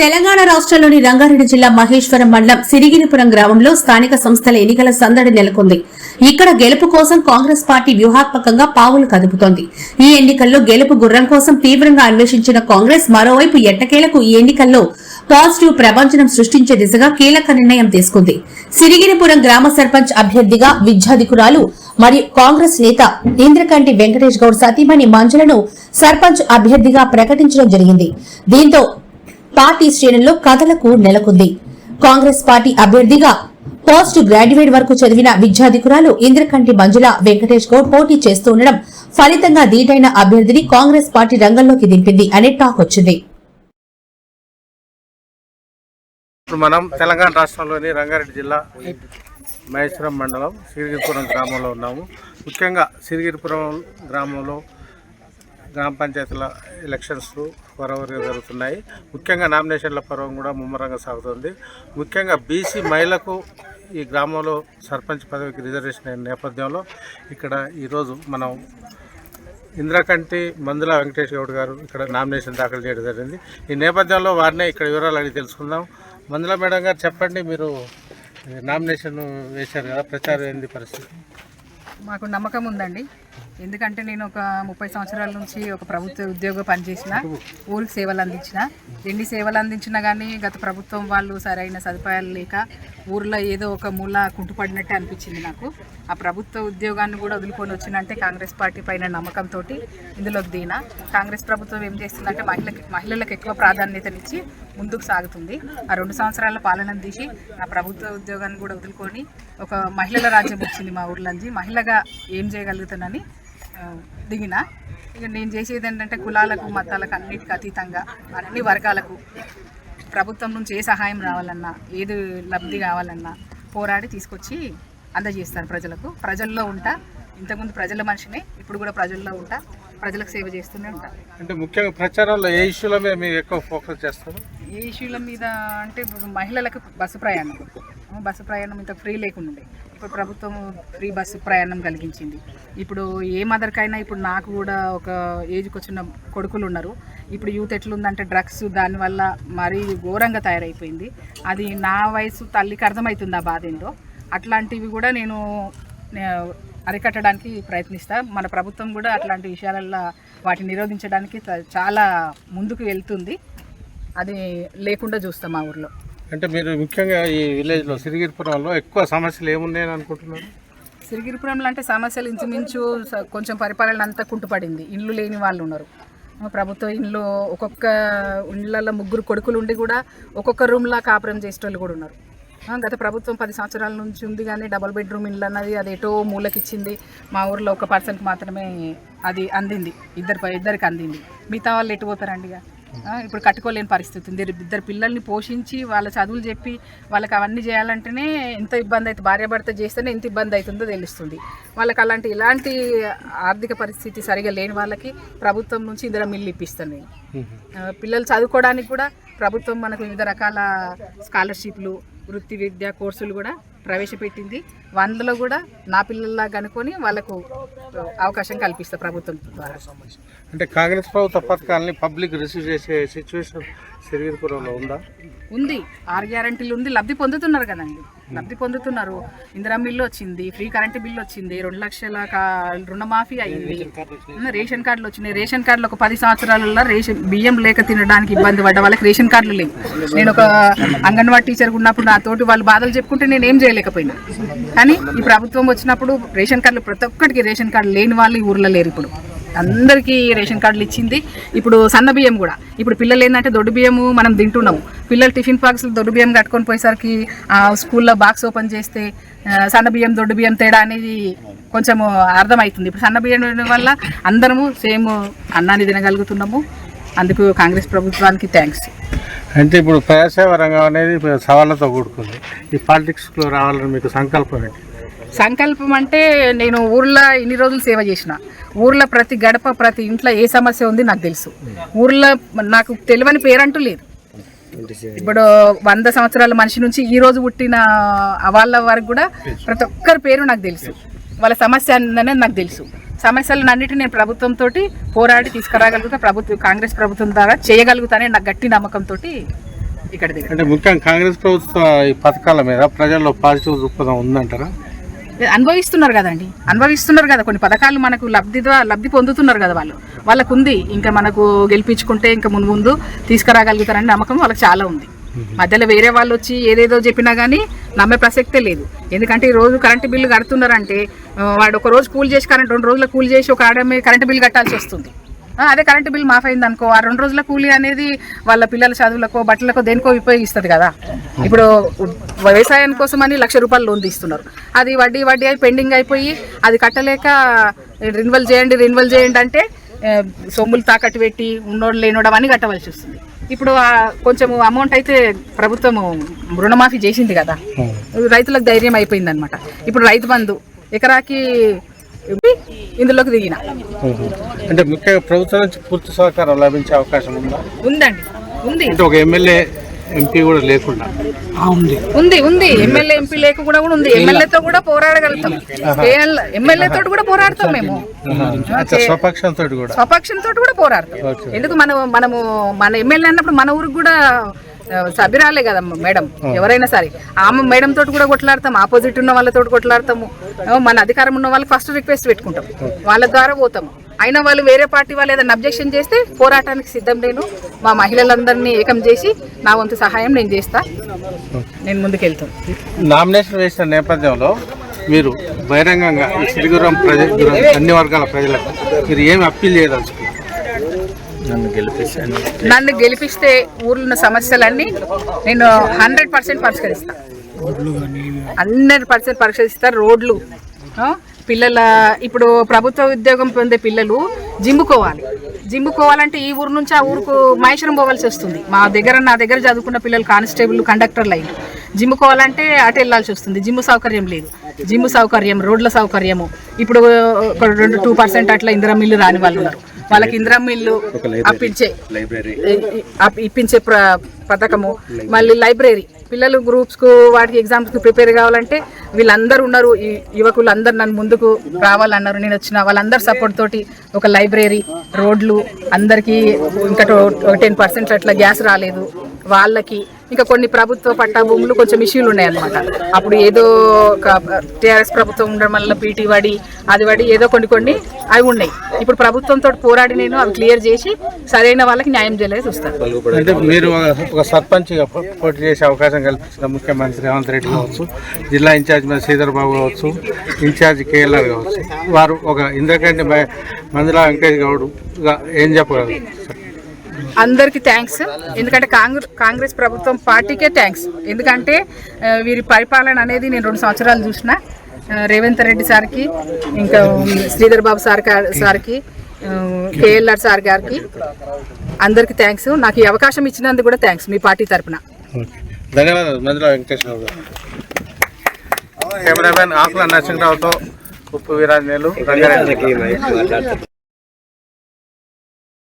తెలంగాణ రాష్ట్రంలోని రంగారెడ్డి జిల్లా మహేశ్వరం మండలం సిరిగిరిపురం గ్రామంలో స్థానిక సంస్థల ఎన్నికల సందడి నెలకొంది. ఇక్కడ గెలుపు కోసం కాంగ్రెస్ పార్టీ వ్యూహాత్మకంగా పావులు కదుపుతోంది. ఈ ఎన్నికల్లో గెలుపు గుర్రం కోసం తీవ్రంగా అన్వేషించిన కాంగ్రెస్ మరోవైపు ఎట్టకేలకు ఈ ఎన్నికల్లో పాజిటివ్ ప్రపంచనం సృష్టించే దిశగా కీలక నిర్ణయం తీసుకుంది. సిరిగిరిపురం గ్రామ సర్పంచ్ అభ్యర్థిగా విద్యాధికురాలు మరియు కాంగ్రెస్ నేత ఇంద్రకంటి వెంకటేష్ గౌడ్ సతీమణి మంజులను సర్పంచ్ అభ్యర్థిగా ప్రకటించడం జరిగింది. దీంతో పార్టీ శ్రేణుల్లో కథలకు నెలకొంది. కాంగ్రెస్ పార్టీ అభ్యర్థిగా పోస్ట్ గ్రాడ్యుయేట్ వరకు చదివిన విద్యాధికురాలు ఇంద్రకంటి మంజుల వెంకటేష్ గౌడ్ పోటీ చేస్తూ ఉండడం ఫలితంగా దీటైన అభ్యర్థిని కాంగ్రెస్ పార్టీ రంగంలోకి దింపింది అనే టాక్ వచ్చింది. మనం తెలంగాణ రాష్ట్రంలోని రంగారెడ్డి జిల్లా మహేశ్వరం మండలం సిరిగిరిపురం గ్రామంలో ఉన్నాము. ముఖ్యంగా సిరిగిరిపురం గ్రామంలో గ్రామ పంచాయతీల ఎలక్షన్స్ వరవరిగా జరుగుతున్నాయి. ముఖ్యంగా నామినేషన్ల పర్వం కూడా ముమ్మరంగా సాగుతుంది. ముఖ్యంగా బీసీ మహిళకు ఈ గ్రామంలో సర్పంచ్ పదవికి రిజర్వేషన్ అయిన నేపథ్యంలో ఇక్కడ ఈరోజు మనం ఇంద్రకంటి మందుల వెంకటేష్ గౌడ్ గారు ఇక్కడ నామినేషన్ దాఖలు చేయడం జరిగింది. ఈ నేపథ్యంలో వారినే ఇక్కడ వివరాలు అడిగి తెలుసుకుందాం. మందుల మేడం గారు చెప్పండి మీరు నామినేషన్ వేశారు కదా ప్రచారం ఏంది పరిస్థితి? మాకు నమ్మకం ఉందండి. ఎందుకంటే నేను ఒక ముప్పై సంవత్సరాల నుంచి ఒక ప్రభుత్వ ఉద్యోగం పనిచేసిన ఊరికి సేవలు అందించిన. ఎన్ని సేవలు అందించినా కానీ గత ప్రభుత్వం వాళ్ళు సరైన సదుపాయాలు లేక ఊర్లో ఏదో ఒక మూల కుంటుపడినట్టే అనిపించింది నాకు. ఆ ప్రభుత్వ ఉద్యోగాన్ని కూడా వదులుకొని వచ్చినంటే కాంగ్రెస్ పార్టీ పైన నమ్మకంతో ఇందులోకి దిగిన. కాంగ్రెస్ ప్రభుత్వం ఏం చేస్తుందంటే మహిళకి మహిళలకు ఎక్కువ ప్రాధాన్యతనిచ్చి ముందుకు సాగుతుంది. ఆ రెండు సంవత్సరాల పాలన తీసి ఆ ప్రభుత్వ ఉద్యోగాన్ని కూడా వదులుకొని ఒక మహిళల రాజ్యం వచ్చింది మా ఊర్లోంచి మహిళగా ఏం చేయగలుగుతానని దిగిన. ఇక నేను చేసేది ఏంటంటే కులాలకు మతాలకు అన్నిటికీ అతీతంగా అన్ని వర్గాలకు ప్రభుత్వం నుంచి ఏ సహాయం రావాలన్నా ఏది లబ్ధి కావాలన్నా పోరాడి తీసుకొచ్చి అందజేస్తాను ప్రజలకు. ప్రజల్లో ఉంటా. ఇంతకుముందు ప్రజల మనిషినే ఇప్పుడు కూడా ప్రజల్లో ఉంటా. ప్రజలకు సేవ చేస్తూనే ఉంటా. అంటే ముఖ్యంగా ప్రచారంలో ఏ ఇష్యూల మీద మీరు ఎక్కువ ఫోకస్ చేస్తారు? ఏ ఇష్యూల మీద అంటే మహిళలకు బస్సు ప్రయాణం. బస్సు ప్రయాణం ఇంత ఫ్రీ లేకుండా ఇప్పుడు ప్రభుత్వం ఫ్రీ బస్సు ప్రయాణం కలిగించింది. ఇప్పుడు ఏ మదర్కైనా ఇప్పుడు నాకు కూడా ఒక ఏజ్కి వచ్చిన కొడుకులు ఉన్నారు. ఇప్పుడు యూత్ ఎట్లుందంటే డ్రగ్స్ దానివల్ల మరీ ఘోరంగా తయారైపోయింది. అది నా వయసు తల్లికి అర్థమవుతుంది ఆ బాధ ఏంటో అట్లాంటివి కూడా నేను అరికట్టడానికి ప్రయత్నిస్తా. మన ప్రభుత్వం కూడా అట్లాంటి విషయాలల్లో వాటిని నిరోధించడానికి చాలా ముందుకు వెళ్తుంది. అది లేకుండా చూస్తాం మా ఊర్లో. అంటే మీరు ముఖ్యంగా ఈ విలేజ్లో సిరిగిరిపురంలో ఎక్కువ సమస్యలు ఏమున్నాయని అనుకుంటున్నారు? సిరిగిరిపురంలో అంటే సమస్యలు ఇంచుమించు కొంచెం పరిపాలన అంతా కుంటుపడింది. ఇండ్లు లేని వాళ్ళు ఉన్నారు. ప్రభుత్వ ఇండ్లు ఒక్కొక్క ఇండ్లలో ముగ్గురు కొడుకులు ఉండి కూడా ఒక్కొక్క రూమ్లా కాపురం చేసేటోళ్ళు కూడా ఉన్నారు. గత ప్రభుత్వం పది సంవత్సరాల నుంచి ఉంది కానీ డబుల్ బెడ్రూమ్ ఇల్లు అన్నది అది ఎటో మూలకిచ్చింది. మా ఊర్లో ఒక పర్సన్కి మాత్రమే అది అందింది. ఇద్దరు ఇద్దరికి అందింది. మిగతా వాళ్ళు ఎటు పోతారండి ఇక? ఇప్పుడు కట్టుకోలేని పరిస్థితి ఉంది. ఇద్దరు పిల్లల్ని పోషించి వాళ్ళ చదువులు చెప్పి వాళ్ళకి అవన్నీ చేయాలంటేనే ఎంత ఇబ్బంది అయితే భార్యాభర్త చేస్తేనే ఎంత ఇబ్బంది అవుతుందో తెలుస్తుంది. వాళ్ళకి అలాంటి ఇలాంటి ఆర్థిక పరిస్థితి సరిగా లేని వాళ్ళకి ప్రభుత్వం నుంచి ఇందిరా మిల్లు ఇప్పిస్తాను నేను. పిల్లలు చదువుకోవడానికి కూడా ప్రభుత్వం మనకు వివిధ రకాల స్కాలర్షిప్లు వృత్తి విద్యా కోర్సులు కూడా ప్రవేశపెట్టింది. అందులో కూడా నా పిల్లల్లా కనుకొని వాళ్ళకు అవకాశం కల్పిస్తా ప్రభుత్వం ద్వారా. అంటే కాంగ్రెస్ ప్రభుత్వ పథకాలని పబ్లిక్ రిసీవ్ చేసే సిచ్యువేషన్ సిరిగిరిపురంలో ఉందా? ఉంది. ఆరు గ్యారంటీలు ఉంది. లబ్ధి పొందుతున్నారు కదండి. లబ్ధి పొందుతున్నారు. ఇందిరా బిల్లు వచ్చింది ఫ్రీ కరెంటు బిల్లు వచ్చింది రెండు లక్షల రుణమాఫీ అయింది. రేషన్ కార్డులు వచ్చినాయి. రేషన్ కార్డులు ఒక పది సంవత్సరాలలో రేషన్ బియ్యం లేక తినడానికి ఇబ్బంది పడ్డ వాళ్ళకి రేషన్ కార్డులు లేవు. నేను ఒక అంగన్వాడీ టీచర్ ఉన్నప్పుడు నా తోటి వాళ్ళు బాధలు చెప్పుకుంటే నేను ఏం చేయలేకపోయినా. కానీ ఈ ప్రభుత్వం వచ్చినప్పుడు రేషన్ కార్డులు ప్రతి ఒక్కరికి రేషన్ కార్డు లేని వాళ్ళు ఈ ఊర్లో లేరు ఇప్పుడు. అందరికీ రేషన్ కార్డులు ఇచ్చింది. ఇప్పుడు సన్న బియ్యం కూడా. ఇప్పుడు పిల్లలు ఏంటంటే దొడ్డు బియ్యము మనం తింటున్నాము. పిల్లలు టిఫిన్ బాక్స్లు దొడ్డు బియ్యం కట్టుకొని పోయేసరికి స్కూల్లో బాక్స్ ఓపెన్ చేస్తే సన్న బియ్యం దొడ్డు బియ్యం తేడా అనేది కొంచెం అర్థమవుతుంది. ఇప్పుడు సన్న బియ్యం ఉండడం వల్ల అందరము సేమ్ అన్నాన్ని తినగలుగుతున్నాము. అందుకు కాంగ్రెస్ ప్రభుత్వానికి థ్యాంక్స్. అంటే ఇప్పుడు ప్రజాసేవ రంగం అనేది సవాళ్ళతో కూడుకుంది. ఈ పాలిటిక్స్లో రావాలని మీకు సంకల్పం ఏంటి? సంకల్పం అంటే నేను ఊర్లో ఇన్ని రోజులు సేవ చేసిన. ఊర్లో ప్రతి గడప ప్రతి ఇంట్లో ఏ సమస్య ఉంది నాకు తెలుసు. ఊర్లో నాకు తెలియని పేరంటూ లేదు. ఇప్పుడు వంద సంవత్సరాల మనిషి నుంచి ఈ రోజు పుట్టిన వాళ్ళ వరకు కూడా ప్రతి ఒక్కరి పేరు నాకు తెలుసు. వాళ్ళ సమస్య అనేది నాకు తెలుసు. సమస్యలను అన్నిటిని నేను ప్రభుత్వంతో పోరాడి తీసుకురాగలుగుతా ప్రభుత్వం కాంగ్రెస్ ప్రభుత్వం ద్వారా చేయగలుగుతానే నాకు గట్టి నమ్మకంతో ఇక్కడ అంటే ముఖ్యంగా కాంగ్రెస్ ప్రభుత్వ ఈ పథకాల మీద ప్రజల్లో పాజిటివ్ దృక్పథం ఉందంటారా? అనుభవిస్తున్నారు కదండి. అనుభవిస్తున్నారు కదా కొన్ని పథకాలు మనకు లబ్ధి లబ్ధి పొందుతున్నారు కదా వాళ్ళు. వాళ్ళకు ఉంది ఇంకా మనకు గెలిపించుకుంటే ఇంకా ముందు ముందు తీసుకురాగలుగుతారని నమ్మకం వాళ్ళకి చాలా ఉంది. మధ్యలో వేరే వాళ్ళు వచ్చి ఏదేదో చెప్పినా కానీ నమ్మే ప్రసక్తే లేదు. ఎందుకంటే ఈ రోజు కరెంటు బిల్లు కడుతున్నారంటే వాడు ఒక రోజు కూల్ చేసి కరెంట్ రెండు రోజుల కూల్ చేసి ఒక ఆడమే కరెంటు బిల్లు కట్టాల్సి వస్తుంది. అదే కరెంటు బిల్ మాఫ్ అయింది అనుకో ఆ రెండు రోజుల కూలీ అనేది వాళ్ళ పిల్లల చదువులకో బట్టలకో దేనికో ఉపయోగిస్తుంది కదా. ఇప్పుడు వ్యవసాయం కోసం అని లక్ష రూపాయలు లోన్ తీస్తున్నారు. అది వడ్డీ వడ్డీ అయి పెండింగ్ అయిపోయి అది కట్టలేక రిన్వల్ చేయండి రిన్వల్ చేయండి అంటే సొమ్ములు తాకట్టు పెట్టి ఉన్నోడు లేనోడు అని కట్టవలసి వస్తుంది. ఇప్పుడు కొంచెం అమౌంట్ అయితే ప్రభుత్వం రుణమాఫీ చేసింది కదా. రైతులకు ధైర్యం అయిపోయింది అనమాట ఇప్పుడు రైతు బంధు ఎకరాకి ఇందులోకి దిగిన. అంటే ముఖ్యంగా ప్రభుత్వం నుంచి పూర్తి సహకారం లభించే అవకాశం ఉందా? ఉందండి. ఉంది. అంటే ఒక ఎమ్మెల్యే ఎంపీ కూడా లేకుండా. ఉంది. ఉంది ఎమ్మెల్యే ఎంపీ లేక కూడా కూడా ఉంది ఎమ్మెల్యేతో కూడా పోరాడగలుగుతాం. ఎమ్మెల్యే తోటి కూడా పోరాడతాం మేము. స్వపక్షంతో కూడా. స్వపక్షంతో కూడా పోరాడతాం. ఎందుకు మనం మనము మన ఎమ్మెల్యే అన్నప్పుడు మన ఊరికి కూడా ఆ, సభ్యురాలే కదా మేడం. ఎవరైనా సరే. ఆమె మేడం తోటి కూడా కొట్లాడతాం ఆపోజిట్ ఉన్న వాళ్ళతో కొట్లాడతాము. మన అధికారం ఉన్న వాళ్ళకి ఫస్ట్ రిక్వెస్ట్ పెట్టుకుంటాం. వాళ్ళ ద్వారా పోతాము. అయినా వాళ్ళు వేరే పార్టీ వాళ్ళు ఏదైనా అబ్జెక్షన్ చేస్తే పోరాటానికి సిద్ధం నేను మా మహిళలందరినీ ఏకం చేసి నా వంతు సహాయం నేను చేస్తా. నేను ముందుకెళ్తాను. నామినేషన్ వేసిన నేపథ్యంలో మీరు బహిరంగంగా ఈ సిరిగురం ప్రజ అన్ని వర్గాల ప్రజలకు మీరు ఏమి అప్పీల్ చేయదలుచుకున్నారు? నన్ను గెలిపిస్తే ఊర్లో ఉన్న సమస్యలన్నీ నేను హండ్రెడ్ పర్సెంట్ పరిష్కరిస్తాను హండ్రెడ్ పర్సెంట్ పరిష్కరిస్తారు రోడ్లు. పిల్లల ఇప్పుడు ప్రభుత్వ ఉద్యోగం పొందే పిల్లలు జిమ్ముకోవాలి. జిమ్ముకోవాలంటే ఈ ఊరు నుంచి ఆ ఊరుకు మహేశ్వరం పోవాల్సి వస్తుంది. మా దగ్గర నా దగ్గర చదువుకున్న పిల్లలు కానిస్టేబుల్ కండక్టర్లు అయిన జిమ్ముకోవాలంటే అటు వెళ్ళాల్సి వస్తుంది. జిమ్ సౌకర్యం లేదు. జిమ్ సౌకర్యం రోడ్ల సౌకర్యము. ఇప్పుడు ఒక రెండు టూ పర్సెంట్ అట్లా ఇందిరా మిల్లు రాని వాళ్ళు ఉన్నారు. వాళ్ళకి ఇందిరా మిల్లు అప్పించే అప్- ఇప్పించే పథకము. మళ్ళీ లైబ్రరీ పిల్లలు గ్రూప్స్కు వాటికి ఎగ్జామ్స్కు ప్రిపేర్ కావాలంటే వీళ్ళందరూ ఉన్నారు. ఈ యువకులు అందరు నన్ను ముందుకు రావాలన్నారు. నేను వచ్చిన వాళ్ళందరి సపోర్ట్ తోటి ఒక లైబ్రరీ రోడ్లు అందరికీ ఇంకా టెన్ పర్సెంట్ అట్లా గ్యాస్ రాలేదు. వాళ్ళకి ఇంకా కొన్ని ప్రభుత్వ పట్టా భూములు కొంచెం ఇష్యూలు ఉన్నాయి అనమాట అప్పుడు ఏదో టీఆర్ఎస్ ప్రభుత్వం ఉండడం వల్ల పీటీ వాడి అది వాడి ఏదో కొన్ని కొన్ని అవి ఉన్నాయి. ఇప్పుడు ప్రభుత్వంతో పోరాడి నేను అవి క్లియర్ చేసి సరైన వాళ్ళకి న్యాయం చేయలేదు చూస్తాను. అంటే మీరు ఒక- సర్పంచ్ సర్పంచ్గా పోటీ చేసే అవకాశం కల్పించిన ముఖ్యమంత్రి రేవంత్ రెడ్డి కావచ్చు జిల్లా ఇన్ఛార్జ్ మన శ్రీధర్ బాబు కావచ్చు ఇన్ఛార్జ్ కేఎల్ఆర్ కావచ్చు వారు ఒక ఇంద్రకంటి మందుల వెంకటేష్ గౌడ్గా ఏం చెప్పగలరు? అందరికీ థ్యాంక్స్ ఎందుకంటే కాంగ్రెస్ కాంగ్రెస్ ప్రభుత్వం పార్టీకే థ్యాంక్స్ ఎందుకంటే వీరి పరిపాలన అనేది నేను రెండు సంవత్సరాలు చూసిన. రేవంత్ రెడ్డి సార్కి ఇంకా శ్రీధర్ బాబు సార్ సార్కి కేఎల్ఆర్ సార్ గారికి అందరికీ థ్యాంక్స్ నాకు ఈ అవకాశం ఇచ్చినందుకు కూడా థ్యాంక్స్ మీ పార్టీ తరఫున ధన్యవాదాలు. గారు. కెమెరామెన్ ఆకుల నరసింహరావుతో ఉప్పు వీరాజనేలు రంగారెడ్డి.